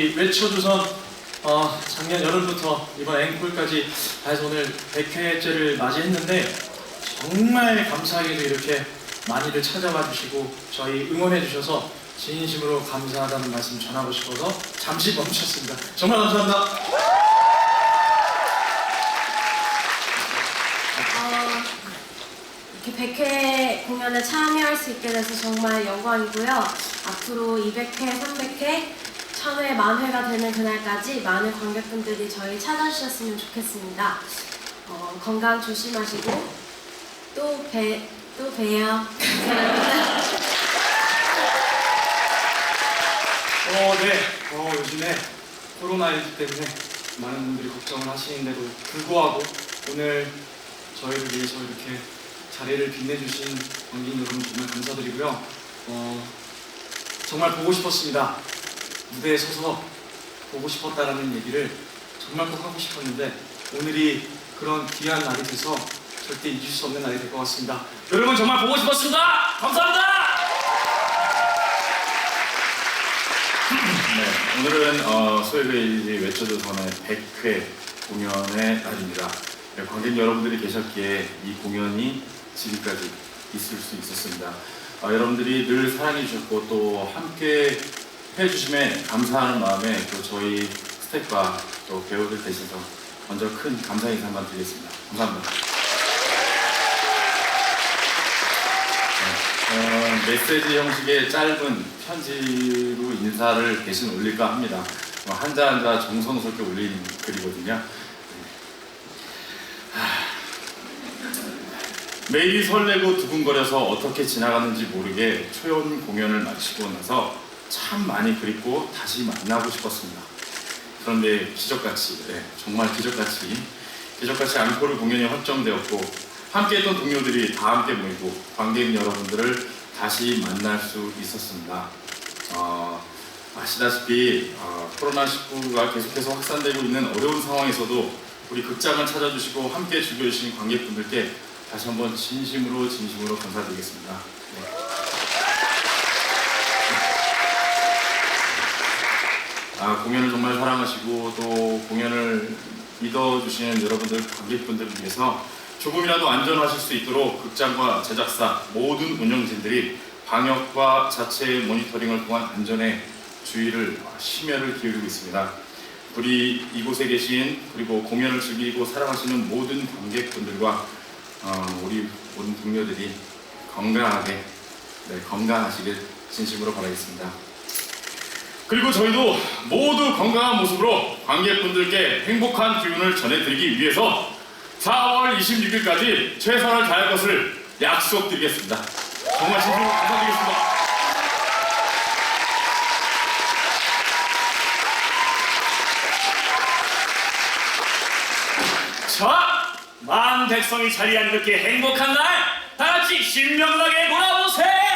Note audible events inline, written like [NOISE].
저희 외쳐주선 어, 작년 여름부터 이번 앵콜까지 해서 오늘 100회째를 맞이했는데 정말 감사하게도 이렇게 많이들 찾아와 주시고 저희 응원해 주셔서 진심으로 감사하다는 말씀 전하고 싶어서 잠시 멈췄습니다. 정말 감사합니다. 어, 이렇게 100회 공연에 참여할 수 있게 돼서 정말 영광이고요. 앞으로 200회, 300회, 1000회, 만회가 되는 그날까지 많은 관객분들이 저희 찾아주셨으면 좋겠습니다. 어, 건강 조심하시고 또 뵈, 또 봬요. [LAUGHS] 어, 네. 어, 요즘에 코로나19 때문에 많은 분들이 걱정을 하시는데도 불구하고 오늘 저희를 위해서 이렇게 자리를 빛내주신 관객 여러분 정말 감사드리고요. 어, 정말 보고 싶었습니다. 무대에 서서 보고 싶었다라는 얘기를 정말 꼭 하고 싶었는데 오늘이 그런 귀한 날이 돼서 절대 잊을 수 없는 날이 될 것 같습니다. 여러분 정말 보고 싶었습니다. 감사합니다. 네, 오늘은 어, 소외베이지 외쳐조선의 100회 공연의 날입니다. 네, 관객 여러분들이 계셨기에 이 공연이 지금까지 있을 수 있었습니다. 어, 여러분들이 늘 사랑해 주셨고 또 함께 해주심에 감사하는 마음에 또 저희 스태프와 또 배우들 대신해서 먼저 큰 감사 인사만 드리겠습니다. 감사합니다. 어, 메시지 형식의 짧은 편지로 인사를 대신 올릴까 합니다. 어, 한자 한자 정성스럽게 올린 글이거든요. 네. 하, 매일이 설레고 두근거려서 어떻게 지나가는지 모르게 초연 공연을 마치고 나서 참 많이 그립고 다시 만나고 싶었습니다. 그런데 기적같이, 네, 정말 기적같이, 기적같이 앙코르 공연이 확정되었고 함께했던 동료들이 다 함께 모이고 관객 여러분들을 다시 만날 수 있었습니다. 어, 아시다시피 어, 코로나19가 계속해서 확산되고 있는 어려운 상황에서도 우리 극장을 찾아주시고 함께 즐겨주신 관객분들께 다시 한번 진심으로 진심으로 감사드리겠습니다. 네. 아, 공연을 정말 사랑하시고 또 공연을 믿어주시는 여러분들 관객분들을 위해서 조금이라도 안전하실 수 있도록 극장과 제작사 모든 운영진들이 방역과 자체 모니터링을 통한 안전에 주의를 심혈을 기울이고 있습니다. 우리 이곳에 계신 그리고 공연을 즐기고 사랑하시는 모든 관객분들과 어, 우리 모든 동료들이 건강하게 네, 건강하시길 진심으로 바라겠습니다. 그리고 저희도 모두 건강한 모습으로 관객분들께 행복한 기운을 전해드리기 위해서 4월 26일까지 최선을 다할 것을 약속드리겠습니다. 정말 진심으로 감사드리겠습니다. 자, 만 백성이 자리한 이렇게 행복한 날, 다 같이 신명나게 놀아보세요.